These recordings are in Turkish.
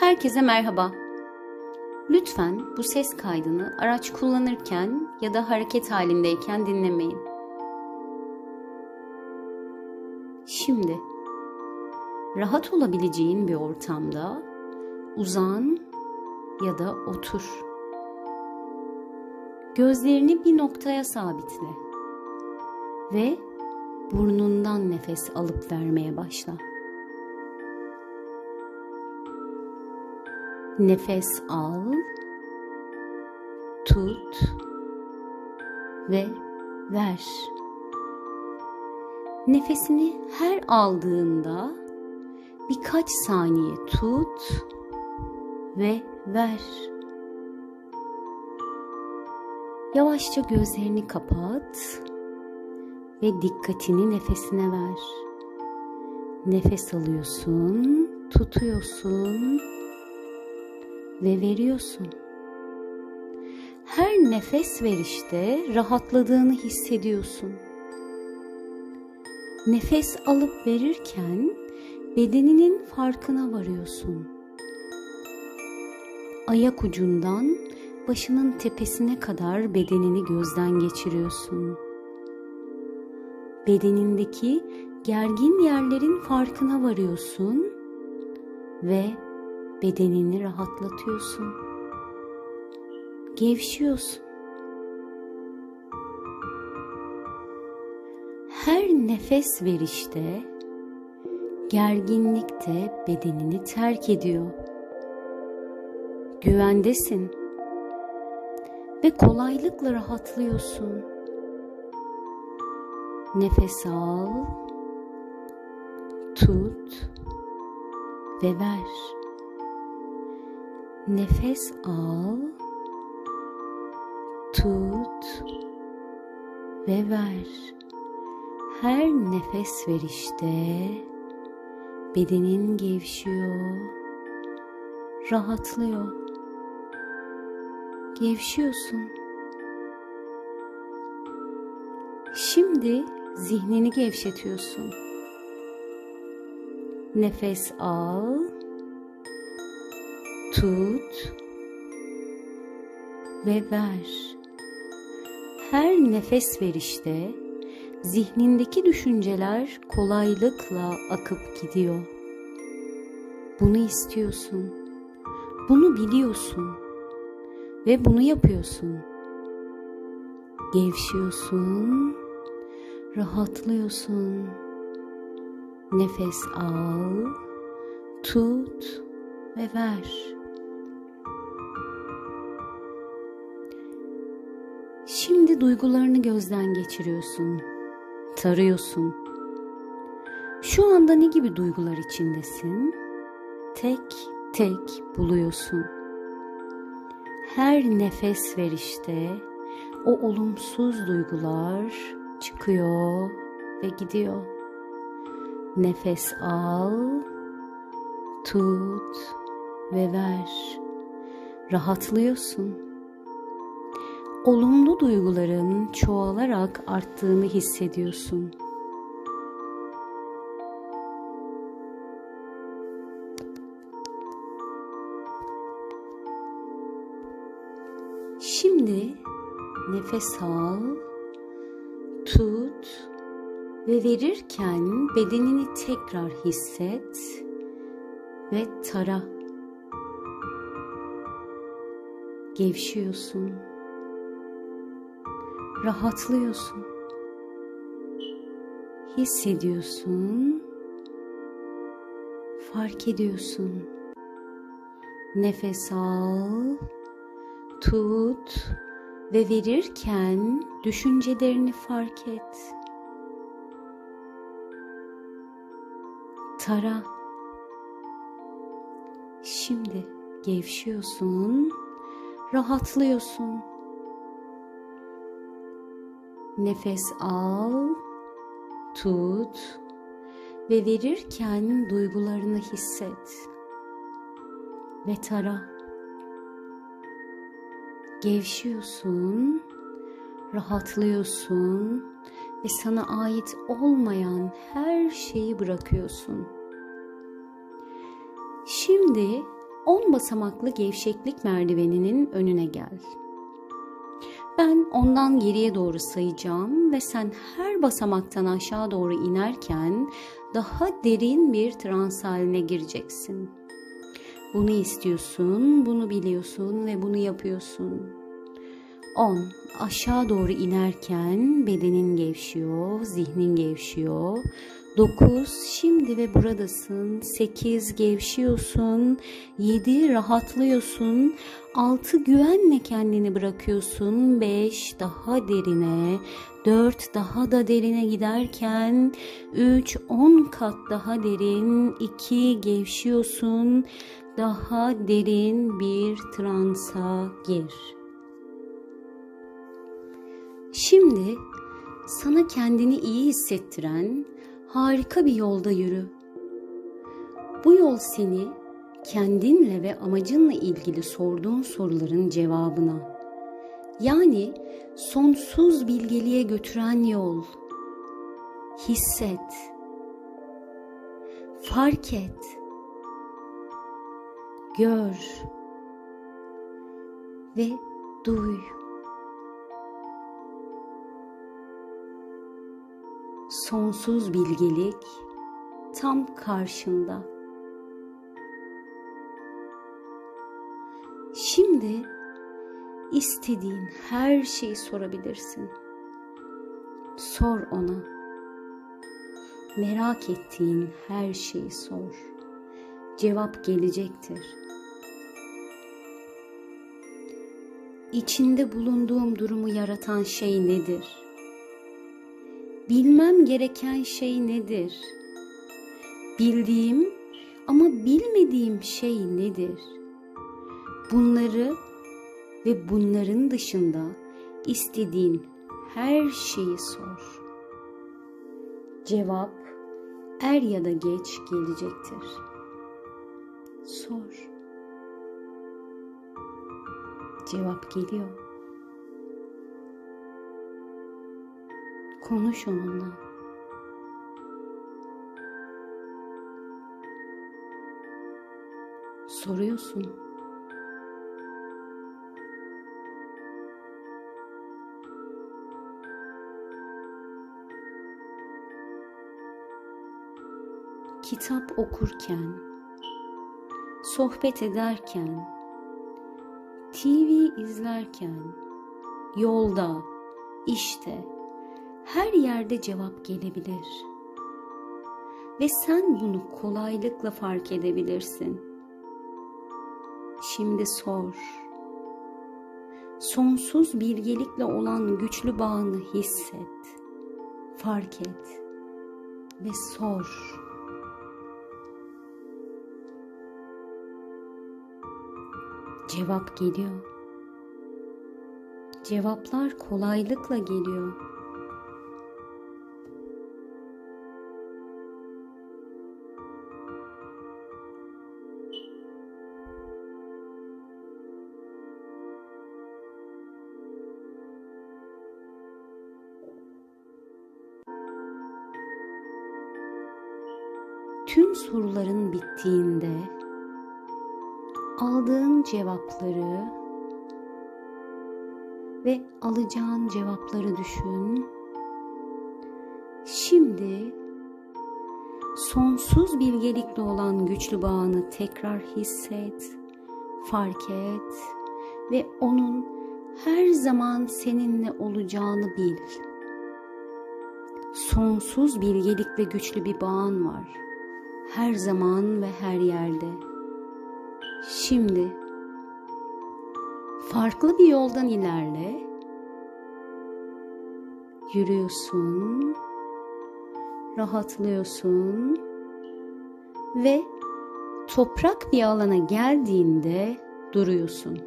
Herkese merhaba. Lütfen bu ses kaydını araç kullanırken ya da hareket halindeyken dinlemeyin. Şimdi rahat olabileceğin bir ortamda uzan ya da otur. Gözlerini bir noktaya sabitle ve burnundan nefes alıp vermeye başla. Nefes al, tut ve ver. Nefesini her aldığında birkaç saniye tut ve ver. Yavaşça gözlerini kapat ve dikkatini nefesine ver. Nefes alıyorsun, tutuyorsun ve veriyorsun. Her nefes verişte rahatladığını hissediyorsun. Nefes alıp verirken bedeninin farkına varıyorsun. Ayak ucundan başının tepesine kadar bedenini gözden geçiriyorsun. Bedenindeki gergin yerlerin farkına varıyorsun ve bedenini rahatlatıyorsun. Gevşiyorsun. Her nefes verişte gerginlik de bedenini terk ediyor. Güvendesin ve kolaylıkla rahatlıyorsun. Nefes al, tut ve ver. Nefes al, tut ve ver. Her nefes verişte bedenin gevşiyor, rahatlıyor. Gevşiyorsun. Şimdi zihnini gevşetiyorsun. Nefes al, tut ve ver. Her nefes verişte zihnindeki düşünceler kolaylıkla akıp gidiyor. Bunu istiyorsun. Bunu biliyorsun ve bunu yapıyorsun. Gevşiyorsun, rahatlıyorsun. Nefes al, tut ve ver. Duygularını gözden geçiriyorsun. Tarıyorsun. Şu anda ne gibi duygular içindesin? Tek tek buluyorsun. Her nefes verişte o olumsuz duygular çıkıyor ve gidiyor. Nefes al, tut ve ver. Rahatlıyorsun olumlu duyguların çoğalarak arttığını hissediyorsun. Şimdi nefes al, tut ve verirken bedenini tekrar hisset ve tara. Gevşiyorsun rahatlıyorsun. Hissediyorsun. Fark ediyorsun. Nefes al. Tut ve verirken düşüncelerini fark et. Tara. Şimdi gevşiyorsun, rahatlıyorsun. Nefes al, tut ve verirken duygularını hisset ve tara. Gevşiyorsun, rahatlıyorsun ve sana ait olmayan her şeyi bırakıyorsun. Şimdi 10 basamaklı gevşeklik merdiveninin önüne gel. Ben ondan geriye doğru sayacağım ve sen her basamaktan aşağı doğru inerken daha derin bir trans haline gireceksin. Bunu istiyorsun, bunu biliyorsun ve bunu yapıyorsun. 10. Aşağı doğru inerken bedenin gevşiyor, zihnin gevşiyor. 9. Şimdi ve buradasın. 8. Gevşiyorsun. 7. Rahatlıyorsun. 6. Güvenle kendini bırakıyorsun. 5. Daha derine. 4. Daha da derine giderken 3. 10 kat daha derin. 2. Gevşiyorsun. Daha derin bir transa gir. Şimdi sana kendini iyi hissettiren harika bir yolda yürü. Bu yol seni kendinle ve amacınla ilgili sorduğun soruların cevabına yani sonsuz bilgeliğe götüren yol. Hisset. Fark et. Gör. Ve duy. Sonsuz bilgelik tam karşında. Şimdi istediğin her şeyi sorabilirsin. Sor ona. Merak ettiğin her şeyi sor. Cevap gelecektir. İçinde bulunduğum durumu yaratan şey nedir? Bilmem gereken şey nedir? Bildiğim ama bilmediğim şey nedir? Bunları ve bunların dışında istediğin her şeyi sor. Cevap er ya da geç gelecektir. Sor. Cevap geliyor. Konuş onunla. Soruyorsun. Kitap okurken, sohbet ederken, TV izlerken, yolda, işte, her yerde cevap gelebilir. Ve sen bunu kolaylıkla fark edebilirsin. Şimdi sor. Sonsuz bilgelikle olan güçlü bağını hisset. Fark et ve sor. Cevap geliyor. Cevaplar kolaylıkla geliyor. Tüm soruların bittiğinde aldığın cevapları ve alacağın cevapları düşün. Şimdi sonsuz bilgelikle olan güçlü bağını tekrar hisset, fark et ve onun her zaman seninle olacağını bil. Sonsuz bilgelikle güçlü bir bağın var her zaman ve her yerde. Şimdi farklı bir yoldan ilerle. Yürüyorsun, rahatlıyorsun ve toprak bir alana geldiğinde duruyorsun.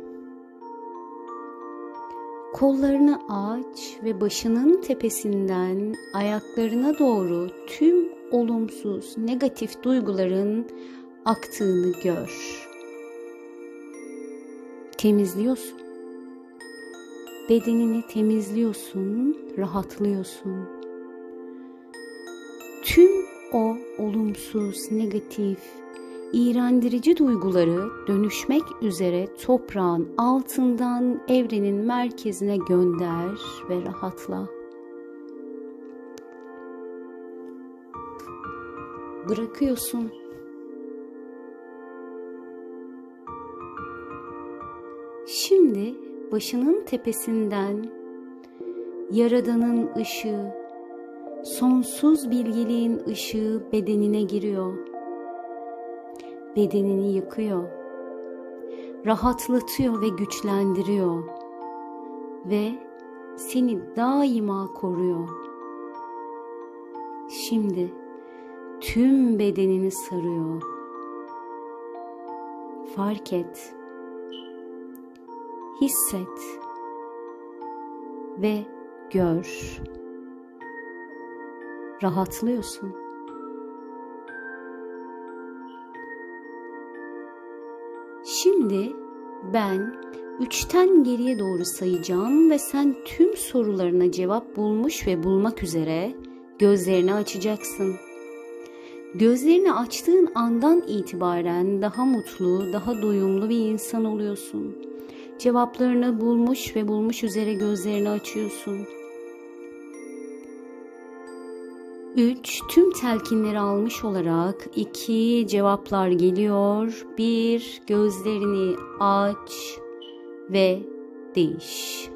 Kollarını aç ve başının tepesinden ayaklarına doğru tüm olumsuz, negatif duyguların aktığını gör. Temizliyorsun. Bedenini temizliyorsun, rahatlıyorsun. Tüm o olumsuz, negatif, iğrendirici duyguları dönüşmek üzere toprağın altından evrenin merkezine gönder ve rahatla. Bırakıyorsun. Şimdi başının tepesinden Yaradan'ın ışığı, sonsuz bilgeliğin ışığı bedenine giriyor. Bedenini yıkıyor. Rahatlatıyor ve güçlendiriyor. Ve seni daima koruyor. Şimdi tüm bedenini sarıyor. Fark et. Hisset. Ve gör. Rahatlıyorsun. Şimdi ben üçten geriye doğru sayacağım ve sen tüm sorularına cevap bulmuş ve bulmak üzere gözlerini açacaksın. Gözlerini açtığın andan itibaren daha mutlu, daha doyumlu bir insan oluyorsun. Cevaplarını bulmuş ve bulmuş üzere gözlerini açıyorsun. 3. Tüm telkinleri almış olarak 2. Cevaplar geliyor. 1. Gözlerini aç ve değiş.